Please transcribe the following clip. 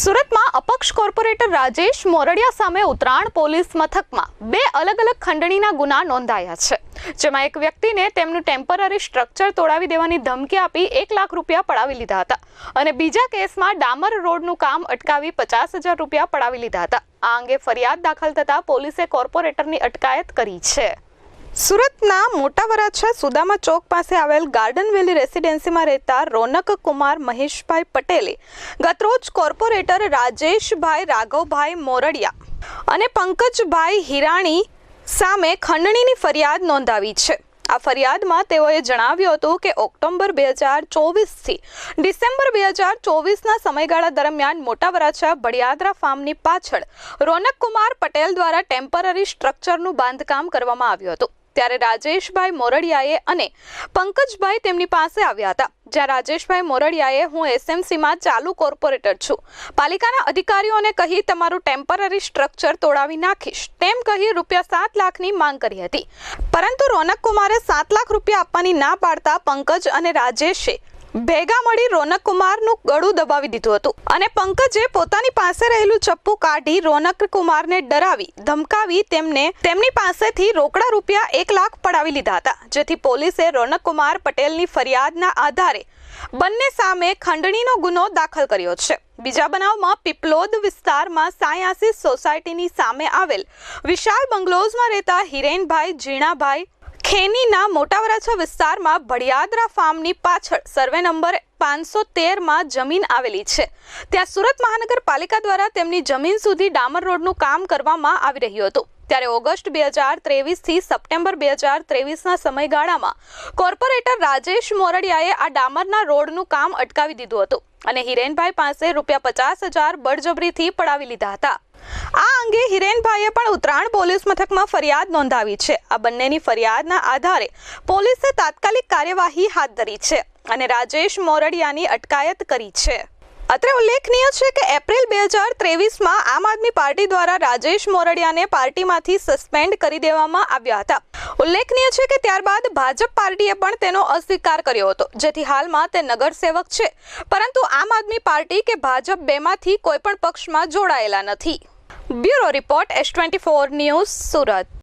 સુરતમાં અપક્ષ કોર્પોરેટર રાજેશ મોરડિયા સામે ઉત્તરાયણ પોલીસ મથકમાં. બે અલગ અલગ ખંડણીના ગુના નોંધાયા છે, જેમાં એક વ્યક્તિને તેમનું ટેમ્પરરી સ્ટ્રક્ચર તોડાવી દેવાની ધમકી આપી એક લાખ રૂપિયા પડાવી લીધા હતા અને બીજા કેસમાં ડામર રોડનું કામ અટકાવી પચાસ હજાર રૂપિયા પડાવી લીધા હતા. આ અંગે ફરિયાદ દાખલ થતાં પોલીસે કોર્પોરેટરની અટકાયત કરી છે. સુરતના મોટા વરાછા સુદામા ચોક પાસે આવેલ ગાર્ડન વેલી રેસિડેન્સીમાં રહેતા રોનક કુમાર મહેશભાઈ પટેલે ગતરોજ કોર્પોરેટર રાજેશભાઈ રાઘવભાઈ મોરડિયા અને પંકજભાઈ હિરાણી સામે ખંડણીની ફરિયાદ નોંધાવી છે. આ ફરિયાદમાં તેઓએ જણાવ્યું હતું કે ઓક્ટોબર બે હજાર ચોવીસથી ડિસેમ્બર બે હજાર ચોવીસના સમયગાળા દરમિયાન મોટા વરાછા બળિયાદરા ફાર્મની પાછળ રોનક કુમાર પટેલ દ્વારા ટેમ્પરરી સ્ટ્રક્ચરનું બાંધકામ કરવામાં આવ્યું હતું. ત્યારે રાજેશભાઈ મોરડિયાએ અને પંકજભાઈ તેમની પાસે આવ્યા હતા. જ્યાં રાજેશભાઈ મોરડિયાએ, હું એસએમસીમાં ચાલુ કોર્પોરેટર છું. પાલિકાના અધિકારીઓને કહી તમારું ટેમ્પરરી સ્ટ્રક્ચર તોડાવી નાખીશ. તેમ કહી રૂપિયા સાત લાખની માંગ કરી હતી. પરંતુ રોનક કુમારે સાત લાખ રૂપિયા આપવાની ના પાડતા પંકજ અને રાજેશે ભેગા મળી રોનક કુમારનું ગળું દબાવી દીધું હતું અને પંકજે પોતાની પાસે રહેલું ચપ્પુ કાઢી રોનક કુમારને ડરાવી, ધમકાવી તેમને, તેમની પાસેથી રોકડા રૂપિયા એક લાખ પડાવી લીધા હતા, જેથી પોલીસે રોનક કુમાર પટેલની ફરિયાદના આધારે બંને સામે ખંડણીનો ગુનો દાખલ કર્યો છે. બીજા બનાવમાં પીપલોદ વિસ્તારમાં સાયાસી સોસાયટીની સામે આવેલ વિશાલ બંગલોઝમાં રહેતા હિરેનભાઈ, ઝીણાભાઈ ખેનીના મોટા વરાછા વિસ્તારમાં ભડિયાદરા ફાર્મની પાછળ સર્વે નંબર પાંચસો તેરમાં જમીન આવેલી છે. ત્યાં સુરત મહાનગરપાલિકા દ્વારા તેમની જમીન સુધી ડામર રોડનું કામ કરવામાં આવી રહ્યું હતું. ત્યારે ઓગસ્ટ બે હજાર ત્રેવીસથી સપ્ટેમ્બર બે હજાર ત્રેવીસના સમયગાળામાં કોર્પોરેટર રાજેશ મોરડિયાએ આ ડામરના રોડનું કામ અટકાવી દીધું હતું અને હિરેનભાઈ પાસે રૂપિયા પચાસ હજાર બળજબરીથી પડાવી લીધા હતા. આ અંગે હિરેનભાઈએ પણ ઉત્તરાયણ પોલીસ મથકમાં ફરિયાદ નોંધાવી છે. આ બંનેની ફરિયાદના આધારે પોલીસે તાત્કાલિક કાર્યવાહી હાથ ધરી છે અને રાજેશ મોરડિયાની અટકાયત કરી છે. અત્રે ઉલ્લેખનીય છે કે એપ્રિલ બે હજાર ત્રેવીસમાં આમ આદમી પાર્ટી દ્વારા રાજેશ મોરડિયાને પાર્ટીમાંથી સસ્પેન્ડ કરી દેવામાં આવ્યા હતા. ઉલ્લેખનીય છે કે ત્યારબાદ ભાજપ પાર્ટીએ પણ તેનો અસ્વીકાર કર્યો હતો, જેથી હાલમાં તે નગરસેવક છે. પરંતુ આમ આદમી પાર્ટી કે ભાજપ બેમાંથી કોઈપણ પક્ષમાં જોડાયેલા નથી. Bureau report S twenty four news Surat.